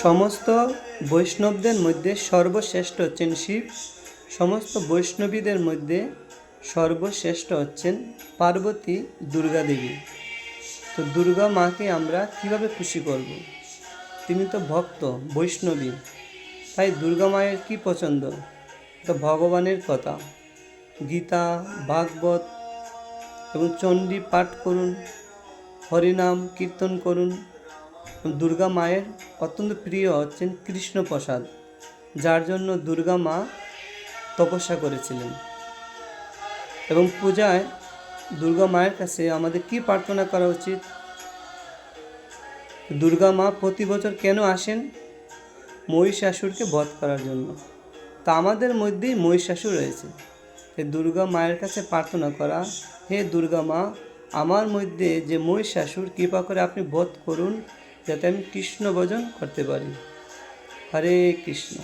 সমস্ত বৈষ্ণবদের মধ্যে সর্বশ্রেষ্ঠ হচ্ছেন শিব, সমস্ত বৈষ্ণবীদের মধ্যে সর্বশ্রেষ্ঠ হচ্ছেন পার্বতী দুর্গা দেবী তো দুর্গা মাকে আমরা কীভাবে খুশি করব? তিনি তো ভক্ত, বৈষ্ণবী। তাই দুর্গা মায়ের কী পছন্দ? তো ভগবানের কথা। গীতা, ভাগবত এবং চণ্ডী পাঠ করুন, হরিনাম কীর্তন করুন দুর্গা মায়ের অত্যন্ত প্রিয় হচ্ছেন কৃষ্ণপ্রসাদ, যার জন্য দুর্গা মা তপস্যা করেছিলেন। এবং পূজায় দুর্গা মায়ের কাছে আমাদের কি প্রার্থনা করা উচিত? দুর্গা মা প্রতি বছর কেন আসেন? মহিষাসুরকে বধ করার জন্য। তা আমাদের মধ্যেই মহিষাসুর রয়েছে। তাই দুর্গা মায়ের কাছে প্রার্থনা করা, হে দুর্গা মা, আমার মধ্যে যে মহিষাসুর, কৃপা করে আপনি বধ করুন। যাতে আমি কৃষ্ণ ভজন করতে পারি। হরে কৃষ্ণ।